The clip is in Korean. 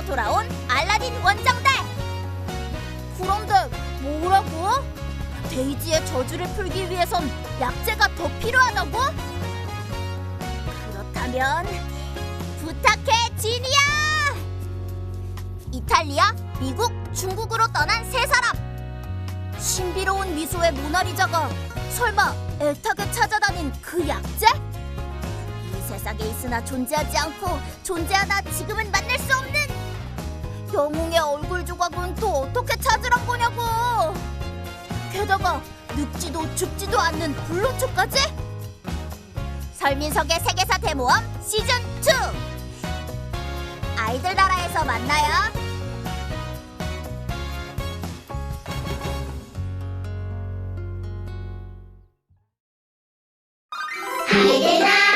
나라로 돌아온 알라딘 원정대. 그런데 뭐라고? 데이지의 저주를 풀기 위해선 약재가 더 필요하다고? 그렇다면 부탁해 지니야! 이탈리아, 미국, 중국으로 떠난 세 사람. 신비로운 미소의 모나리자가 설마 애타게 찾아다닌 그 약재? 이 세상에 있으나 존재하지 않고 존재하다 지금은 만날 수 없는 게다가 늙지도 죽지도 않는 불로초까지? 설민석의 세계사 대모험 시즌 2 아이들 나라에서 만나요. 아이들 나라.